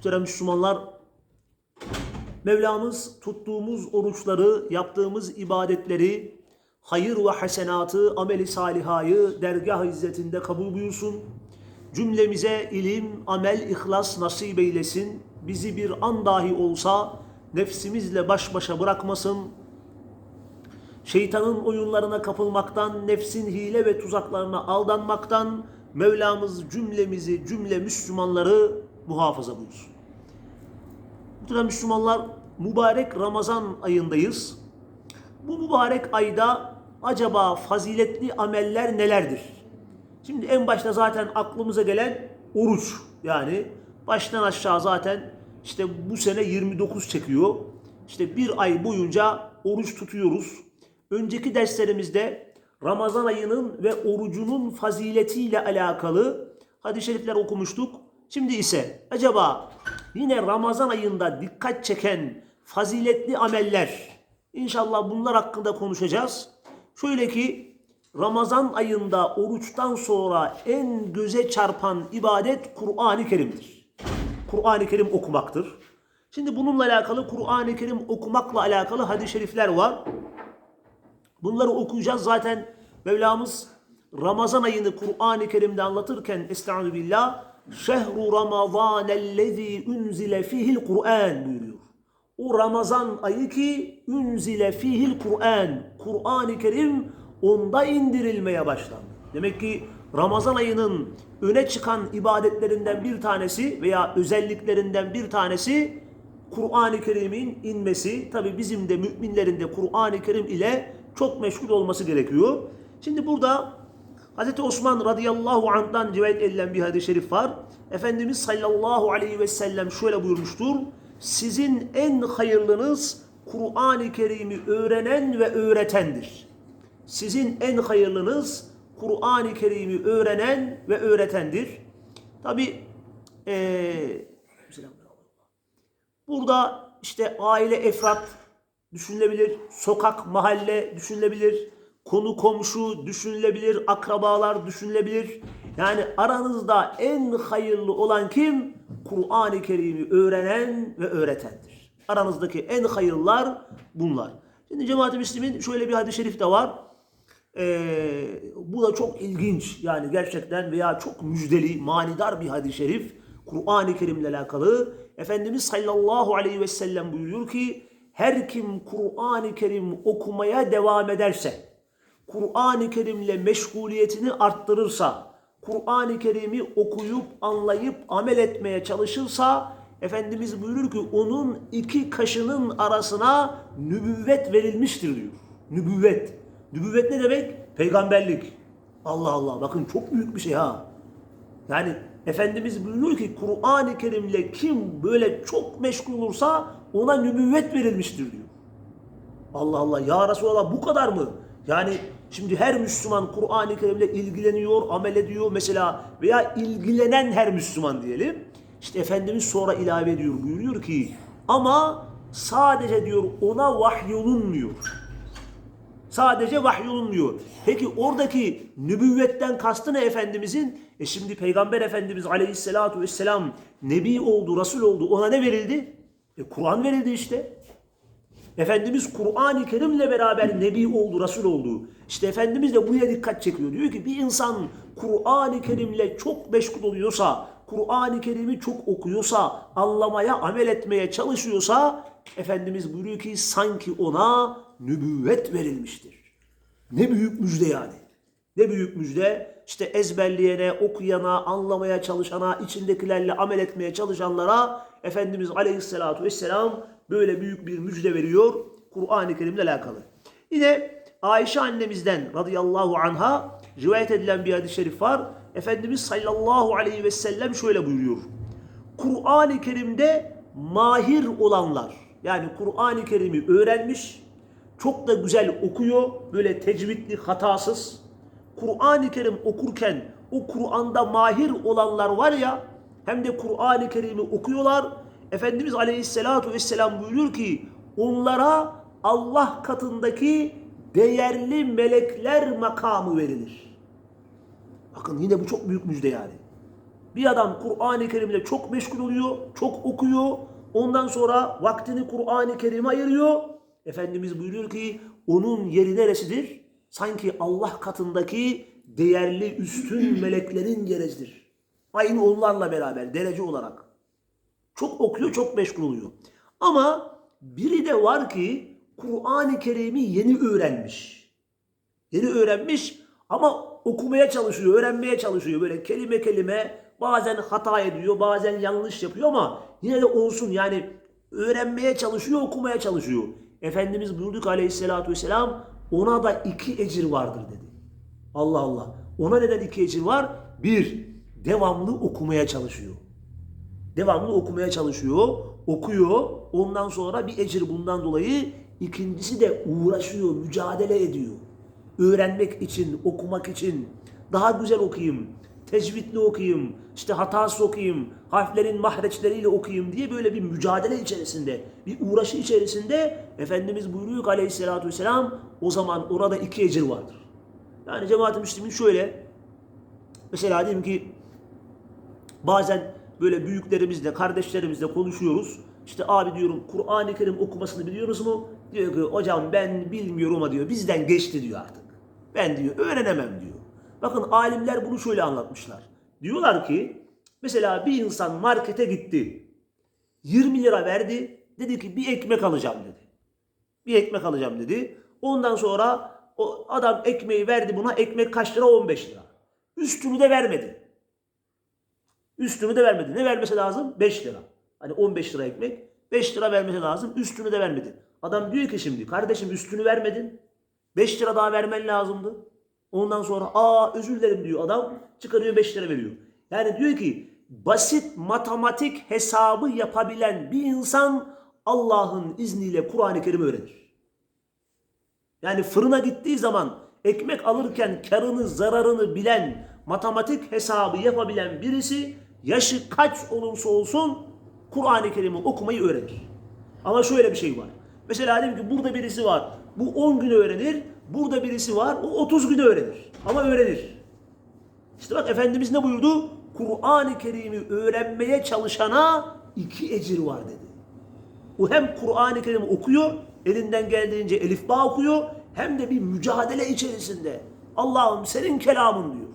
Muhterem Müslümanlar, Mevlamız tuttuğumuz oruçları, yaptığımız ibadetleri, hayır ve hasenatı, ameli salihayı dergah izzetinde kabul buyursun. Cümlemize ilim, amel, ihlas nasip eylesin. Bizi bir an dahi olsa nefsimizle baş başa bırakmasın. Şeytanın oyunlarına kapılmaktan, nefsin hile ve tuzaklarına aldanmaktan Mevlamız cümlemizi, cümle Müslümanları muhafaza buyursun. Muhterem Müslümanlar, mübarek Ramazan ayındayız. Bu mübarek ayda acaba faziletli ameller nelerdir? Şimdi en başta zaten aklımıza gelen oruç. Yani baştan aşağı zaten işte bu sene 29 çekiyor. İşte bir ay boyunca oruç tutuyoruz. Önceki derslerimizde Ramazan ayının ve orucunun faziletiyle alakalı hadis-i şerifler okumuştuk. Şimdi ise acaba yine Ramazan ayında dikkat çeken faziletli ameller inşallah bunlar hakkında konuşacağız. Şöyle ki Ramazan ayında oruçtan sonra en göze çarpan ibadet Kur'an-ı Kerim'dir. Kur'an-ı Kerim okumaktır. Şimdi bununla alakalı Kur'an-ı Kerim okumakla alakalı hadis-i şerifler var. Bunları okuyacağız. Zaten Mevlamız Ramazan ayını Kur'an-ı Kerim'de anlatırken Estaizu billah Şehru Ramazanellezî unzile fihil Kur'an buyuruyor. O Ramazan ayı ki unzile fihil Kur'an. Kur'an-ı Kerim onda indirilmeye başlandı. Demek ki Ramazan ayının öne çıkan ibadetlerinden bir tanesi veya özelliklerinden bir tanesi Kur'an-ı Kerim'in inmesi. Tabi bizim de müminlerin de Kur'an-ı Kerim ile çok meşgul olması gerekiyor. Şimdi burada Hz. Osman radıyallahu anh'dan rivayet edilen bir hadis-i şerif var. Efendimiz sallallahu aleyhi ve sellem şöyle buyurmuştur. Sizin en hayırlınız Kur'an-ı Kerim'i öğrenen ve öğretendir. Sizin en hayırlınız Kur'an-ı Kerim'i öğrenen ve öğretendir. Tabi ee, burada işte aile efrat düşünülebilir, sokak mahalle düşünülebilir, konu komşu düşünülebilir, akrabalar düşünülebilir. Yani aranızda en hayırlı olan kim? Kur'an-ı Kerim'i öğrenen ve öğretendir. Aranızdaki en hayırlılar bunlar. Şimdi cemaat-i Müslümin şöyle bir hadis-i şerif de var. Ee, bu da çok ilginç yani gerçekten veya çok müjdeli, manidar bir hadis-i şerif. Kur'an-ı Kerim'le alakalı. Efendimiz sallallahu aleyhi ve sellem buyuruyor ki her kim Kur'an-ı Kerim okumaya devam ederse, Kur'an-ı Kerim'le meşguliyetini arttırırsa, Kur'an-ı Kerim'i okuyup, anlayıp, amel etmeye çalışırsa, Efendimiz buyurur ki onun iki kaşının arasına nübüvvet verilmiştir diyor. Nübüvvet. Nübüvvet ne demek? Peygamberlik. Allah Allah bakın çok büyük bir şey ha. Yani Efendimiz buyuruyor ki Kur'an-ı Kerim'le kim böyle çok meşgul olursa ona nübüvvet verilmiştir diyor. Allah Allah ya Resulallah bu kadar mı? Yani şimdi her Müslüman Kur'an-ı Kerim'le ilgileniyor, amel ediyor mesela veya ilgilenen her Müslüman diyelim. İşte Efendimiz sonra ilave ediyor buyuruyor ki ama sadece diyor ona vahyolunmuyor. Sadece vahyolunmuyor. Peki oradaki nübüvvetten kastı ne Efendimizin? E şimdi Peygamber Efendimiz aleyhissalatu vesselam nebi oldu, Resul oldu. Ona ne verildi? E Kur'an verildi işte. Efendimiz Kur'an-ı Kerim'le beraber nebi oldu, Resul oldu. İşte Efendimiz de buraya dikkat çekiyor. Diyor ki bir insan Kur'an-ı Kerim'le çok meşgul oluyorsa, Kur'an-ı Kerim'i çok okuyorsa, anlamaya, amel etmeye çalışıyorsa Efendimiz buyuruyor ki sanki ona nübüvvet verilmiştir. Ne büyük müjde yani. Ne büyük müjde. İşte ezberleyene, okuyana, anlamaya çalışana, içindekilerle amel etmeye çalışanlara Efendimiz Aleyhisselatü Vesselam böyle büyük bir müjde veriyor Kur'an-ı Kerim'le alakalı. Yine Ayşe annemizden radıyallahu anha rivayet edilen bir hadis-i şerif var. Efendimiz sallallahu aleyhi ve sellem şöyle buyuruyor. Kur'an-ı Kerim'de mahir olanlar yani Kur'an-ı Kerim'i öğrenmiş, çok da güzel okuyor, böyle tecvidli, hatasız. Kur'an-ı Kerim okurken o Kur'an'da mahir olanlar var ya, hem de Kur'an-ı Kerim'i okuyorlar. Efendimiz Aleyhisselatü Vesselam buyuruyor ki, onlara Allah katındaki değerli melekler makamı verilir. Bakın yine bu çok büyük müjde yani. Bir adam Kur'an-ı Kerim'le çok meşgul oluyor, çok okuyor. Ondan sonra vaktini Kur'an-ı Kerim'e ayırıyor. Efendimiz buyuruyor ki onun yeri neresidir? Sanki Allah katındaki değerli üstün meleklerin yeridir. Aynı onlarla beraber derece olarak. Çok okuyor, çok meşgul oluyor. Ama biri de var ki Kur'an-ı Kerim'i yeni öğrenmiş. Yeni öğrenmiş ama okumaya çalışıyor, öğrenmeye çalışıyor. Böyle kelime kelime bazen hata ediyor, bazen yanlış yapıyor ama yine de olsun yani öğrenmeye çalışıyor, okumaya çalışıyor. Efendimiz buyurduk aleyhissalatü vesselam ona da iki ecir vardır dedi. Allah Allah. Ona neden iki ecir var? Bir, devamlı okumaya çalışıyor. Devamlı okumaya çalışıyor, okuyor. Ondan sonra bir ecir bundan dolayı ikincisi de uğraşıyor, mücadele ediyor. Öğrenmek için, okumak için daha güzel okuyayım, tecvidli okuyayım, işte hatasız okuyayım, harflerin mahreçleriyle okuyayım diye böyle bir mücadele içerisinde, bir uğraşı içerisinde Efendimiz buyuruyor ki aleyhissalatü vesselam o zaman orada iki ecir vardır. Yani cemaat-i müslimin şöyle, mesela diyelim ki bazen böyle büyüklerimizle, kardeşlerimizle konuşuyoruz. İşte abi diyorum Kur'an-ı Kerim okumasını biliyoruz mu? Diyor ki hocam ben bilmiyorum ama diyor bizden geçti diyor artık. Ben diyor öğrenemem diyor. Bakın alimler bunu şöyle anlatmışlar. Diyorlar ki mesela bir insan markete gitti. 20 lira verdi. Dedi ki bir ekmek alacağım dedi. Bir ekmek alacağım dedi. Ondan sonra o adam ekmeği verdi buna. Ekmek kaç lira? 15 lira. Üstünü de vermedi. Üstünü de vermedi. Ne vermesi lazım? 5 lira. Hani 15 lira ekmek. 5 lira vermesi lazım. Üstünü de vermedi. Adam diyor ki şimdi kardeşim üstünü vermedin. 5 lira daha vermen lazımdı. Ondan sonra aa özür dilerim diyor adam. Çıkarıyor 5 lira veriyor. Yani diyor ki basit matematik hesabı yapabilen bir insan Allah'ın izniyle Kur'an-ı Kerim öğrenir. Yani fırına gittiği zaman ekmek alırken karını zararını bilen matematik hesabı yapabilen birisi yaşı kaç olursa olsun Kur'an-ı Kerim'i okumayı öğrenir. Ama şöyle bir şey var. Mesela diyelim ki burada birisi var. Bu 10 gün öğrenir. Burada birisi var. O 30 gün öğrenir. Ama öğrenir. İşte bak Efendimiz ne buyurdu? Kur'an-ı Kerim'i öğrenmeye çalışana iki ecir var dedi. O hem Kur'an-ı Kerim okuyor, elinden geldiğince elif bağ okuyor, hem de bir mücadele içerisinde. Allah'ım senin kelamın diyor.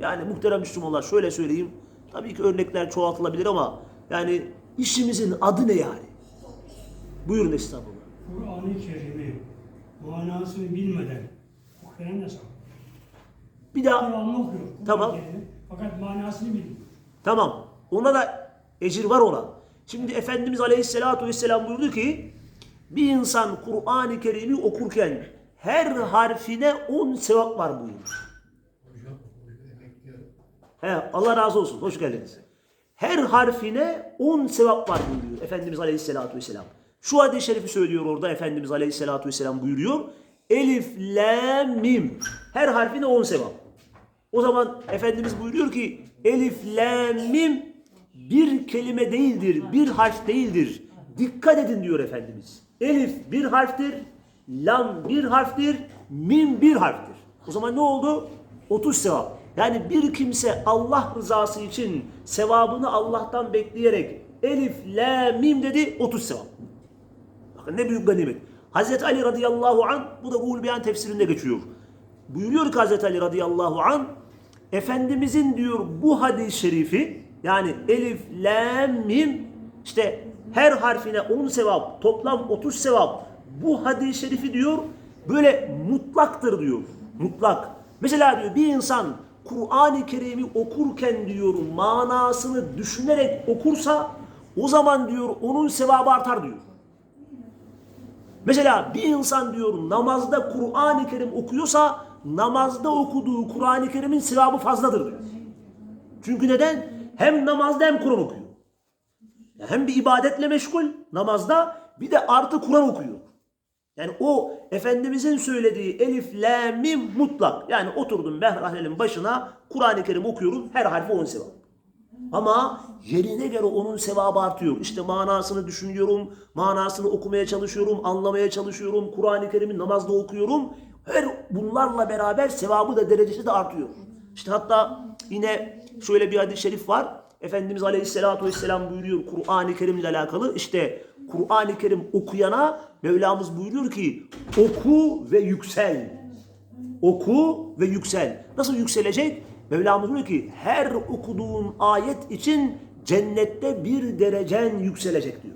Yani muhterem Müslümanlar şöyle söyleyeyim. Tabii ki örnekler çoğaltılabilir ama yani işimizin adı ne yani? Buyurun estağfurullah. Kur'an-ı Kerim'i manasını bilmeden okuyan yasak. Bir daha Devamlı okuyor. Kur'an-ı Tamam. Kerim'i. Fakat manasını bilmiyor. Tamam. Ona da ecir var ona. Şimdi Efendimiz Aleyhisselatü Vesselam buyurdu ki bir insan Kur'an-ı Kerim'i okurken her harfine 10 sevap var buyurur. He, Allah razı olsun. Hoş geldiniz. Her harfine 10 sevap var buyuruyor Efendimiz Aleyhisselatü Vesselam. Şu hadis-i şerifi söylüyor orada Efendimiz Aleyhisselatü Vesselam buyuruyor. Elif, la, mim. Her harfine 10 sevap. O zaman Efendimiz buyuruyor ki Elif, la, mim bir kelime değildir, bir harf değildir. Dikkat edin diyor Efendimiz. Elif bir harftir, lam bir harftir, mim bir harftir. O zaman ne oldu? 30 sevap. Yani bir kimse Allah rızası için sevabını Allah'tan bekleyerek Elif, la, mim dedi 30 sevap. Bakın ne büyük ganimet. Hazreti Ali radıyallahu an bu da Ruhul tefsirinde geçiyor. Buyuruyor ki Hazreti Ali radıyallahu an Efendimizin diyor bu hadis-i şerifi yani elif, lam, mim işte her harfine 10 sevap toplam 30 sevap bu hadis-i şerifi diyor böyle mutlaktır diyor. Mutlak. Mesela diyor bir insan Kur'an-ı Kerim'i okurken diyor manasını düşünerek okursa o zaman diyor onun sevabı artar diyor. Mesela bir insan diyor namazda Kur'an-ı Kerim okuyorsa namazda okuduğu Kur'an-ı Kerim'in sevabı fazladır diyor. Çünkü neden? Hem namazda hem Kur'an okuyor. Hem bir ibadetle meşgul namazda bir de artı Kur'an okuyor. Yani o Efendimizin söylediği elif, la, mim mutlak. Yani oturdum ben başına Kur'an-ı Kerim okuyorum her harfi on sevap. Ama yerine göre onun sevabı artıyor. İşte manasını düşünüyorum, manasını okumaya çalışıyorum, anlamaya çalışıyorum. Kur'an-ı Kerim'i namazda okuyorum. Her bunlarla beraber sevabı da derecesi de artıyor. İşte hatta yine şöyle bir hadis-i şerif var. Efendimiz Aleyhisselatü Vesselam buyuruyor Kur'an-ı Kerim ile alakalı. İşte Kur'an-ı Kerim okuyana Mevlamız buyuruyor ki oku ve yüksel. Oku ve yüksel. Nasıl yükselecek? Mevlamız diyor ki her okuduğun ayet için cennette bir derecen yükselecek diyor.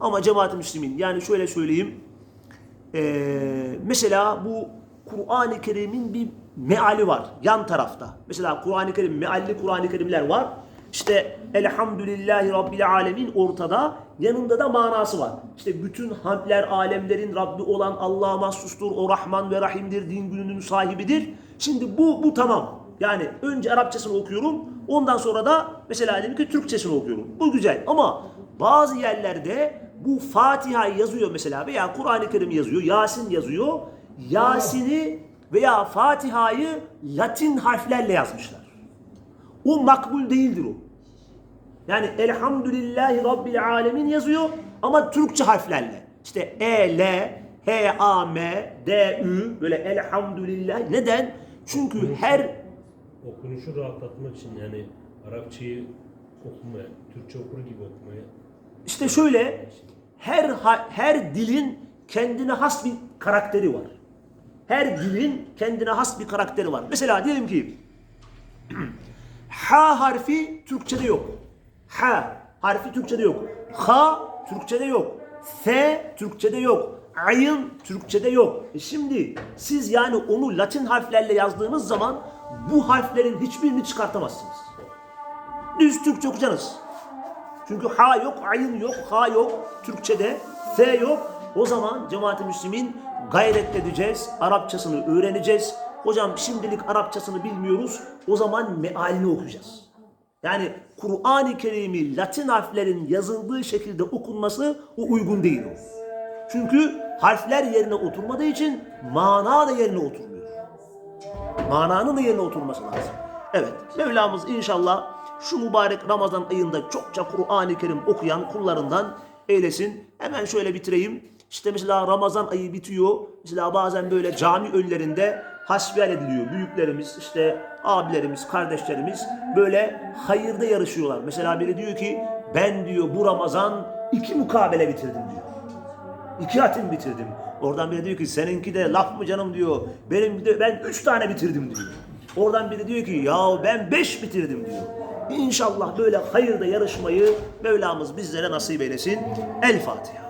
Ama cemaat-i müslimin yani şöyle söyleyeyim. Ee, mesela bu Kur'an-ı Kerim'in bir meali var yan tarafta. Mesela Kur'an-ı Kerim mealli Kur'an-ı Kerimler var. İşte Elhamdülillahi Rabbil Alemin ortada. Yanında da manası var. İşte bütün hamdler alemlerin Rabbi olan Allah'a mahsustur. O Rahman ve Rahim'dir. Din gününün sahibidir. Şimdi bu bu tamam. Yani önce Arapçasını okuyorum. Ondan sonra da mesela diyelim ki Türkçesini okuyorum. Bu güzel ama bazı yerlerde bu Fatiha yazıyor mesela veya Kur'an-ı Kerim yazıyor, Yasin yazıyor. Yasin'i veya Fatiha'yı Latin harflerle yazmışlar. O makbul değildir o. Yani Elhamdülillahi Rabbil Alemin yazıyor ama Türkçe harflerle. İşte E, L, H, A, M, D, Ü böyle Elhamdülillah. Neden? Çünkü her Okunuşu rahatlatmak için yani Arapçayı okumaya, Türkçe okur gibi okumaya. işte şöyle her ha- her dilin kendine has bir karakteri var. Her dilin kendine has bir karakteri var. Mesela diyelim ki H harfi Türkçede yok. H harfi Türkçede yok. H Türkçede yok. F Türkçede yok. Ayın Türkçede yok. E şimdi siz yani onu Latin harflerle yazdığınız zaman bu harflerin hiçbirini çıkartamazsınız. Düz Türkçe okuyacaksınız. Çünkü ha yok, ayın yok, ha yok Türkçede, f yok. O zaman cemaat-i müslimin gayret edeceğiz, Arapçasını öğreneceğiz. Hocam şimdilik Arapçasını bilmiyoruz, o zaman mealini okuyacağız. Yani Kur'an-ı Kerim'i Latin harflerin yazıldığı şekilde okunması o uygun değil. Çünkü harfler yerine oturmadığı için mana da yerine oturmuyor mananın da yerine oturması lazım. Evet, Mevlamız inşallah şu mübarek Ramazan ayında çokça Kur'an-ı Kerim okuyan kullarından eylesin. Hemen şöyle bitireyim. İşte mesela Ramazan ayı bitiyor. Mesela bazen böyle cami önlerinde hasbihal ediliyor. Büyüklerimiz, işte abilerimiz, kardeşlerimiz böyle hayırda yarışıyorlar. Mesela biri diyor ki ben diyor bu Ramazan iki mukabele bitirdim diyor. İki hatim bitirdim. Oradan biri diyor ki seninki de laf mı canım diyor. Benim de ben üç tane bitirdim diyor. Oradan biri diyor ki ya ben beş bitirdim diyor. İnşallah böyle hayırda yarışmayı Mevlamız bizlere nasip eylesin. El Fatiha.